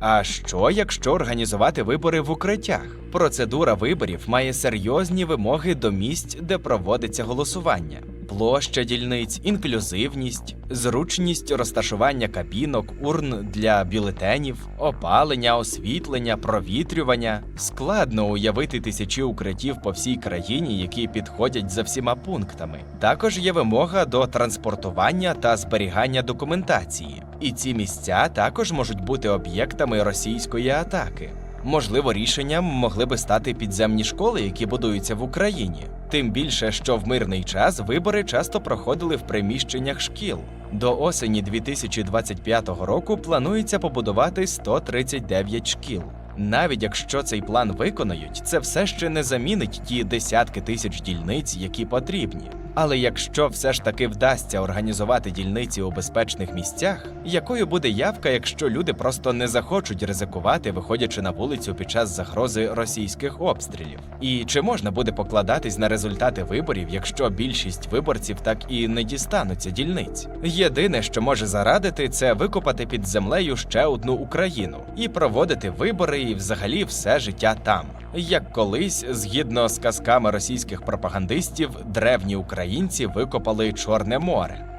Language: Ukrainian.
А що, якщо організувати вибори в укриттях? Процедура виборів має серйозні вимоги до місць, де проводиться голосування. Площа дільниць, інклюзивність, зручність розташування кабінок, урн для бюлетенів, опалення, освітлення, провітрювання. Складно уявити тисячі укриттів по всій країні, які підходять за всіма пунктами. Також є вимога до транспортування та зберігання документації. І ці місця також можуть бути об'єктами російської атаки. Можливо, рішенням могли би стати підземні школи, які будуються в Україні. Тим більше, що в мирний час вибори часто проходили в приміщеннях шкіл. До осені 2025 року планується побудувати 139 шкіл. Навіть якщо цей план виконають, це все ще не замінить ті десятки тисяч дільниць, які потрібні. Але якщо все ж таки вдасться організувати дільниці у безпечних місцях, якою буде явка, якщо люди просто не захочуть ризикувати, виходячи на вулицю під час загрози російських обстрілів? І чи можна буде покладатись на результати виборів, якщо більшість виборців так і не дістануться дільниць? Єдине, що може зарадити, це викопати під землею ще одну Україну і проводити вибори і взагалі все життя там. Як колись, згідно з казками російських пропагандистів, древні українці викопали Чорне море.